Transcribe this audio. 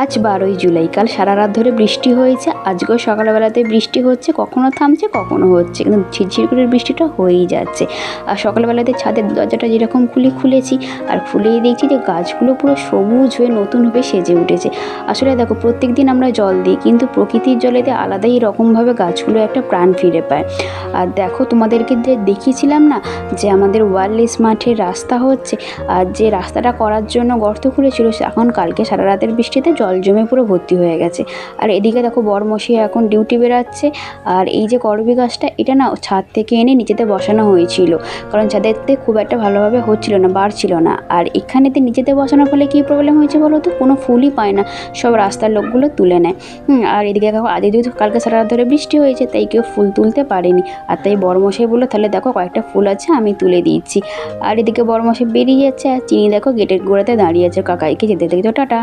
আজ বারোই জুলাই, কাল সারা রাত ধরে বৃষ্টি হয়েছে। আজকেও সকালবেলাতে বৃষ্টি হচ্ছে, কখনো থামছে, কখনো হচ্ছে। কিন্তু ঝিরঝির করে বৃষ্টিটা হয়েই যাচ্ছে। আর সকালবেলাতে ছাদের দরজাটা যেরকম খুলে খুলেছি, আর খুলেই দেখছি যে গাছগুলো পুরো সবুজ হয়ে নতুনভাবে সেজে উঠেছে। আসলে দেখো প্রত্যেক দিন আমরা জল দিই, কিন্তু প্রকৃতির জলেতে আলাদাই রকমভাবে গাছগুলো একটা প্রাণ ফিরে পায়। আর দেখো তোমাদেরকে যে দেখিয়েছিলাম না যে আমাদের ওয়ারলেস মাঠের রাস্তা হচ্ছে, আর যে রাস্তাটা করার জন্য গর্ত খুঁড়েছিল এখন কালকে সারা রাতের বৃষ্টিতে জল জমে পুরো ভর্তি হয়ে গেছে। আর এদিকে দেখো বরমশি এখন ডিউটি বেরাচ্ছে, আর এই যে করবি গাছটা, এটা না ছাদ থেকে এনে নিচেতে বসানো হয়েছিল, কারণ ছাদেতে খুব একটা ভালোভাবে হচ্ছিল না, বাড়ছিল না। আর এখানেতে নিচেতে বসানোর ফলে কী প্রবলেম হয়েছে বলো তো? কোনো ফুলই পায় না, সব রাস্তার লোকগুলো তুলে নেয়। আর এদিকে দেখো আদি কালকে সারা রাত ধরে বৃষ্টি হয়েছে, তাই কেউ ফুল তুলতে পারেনি। আর তাই বরমশাই বলল, তাহলে দেখো কয়েকটা ফুল আছে, আমি তুলে দিচ্ছি। আর এদিকে বরমশাই বেরিয়ে যাচ্ছে, আর চিনি দেখো গেটের গোড়াতে দাঁড়িয়ে আছে, কাকাইকে যেতে দেখি টাটা।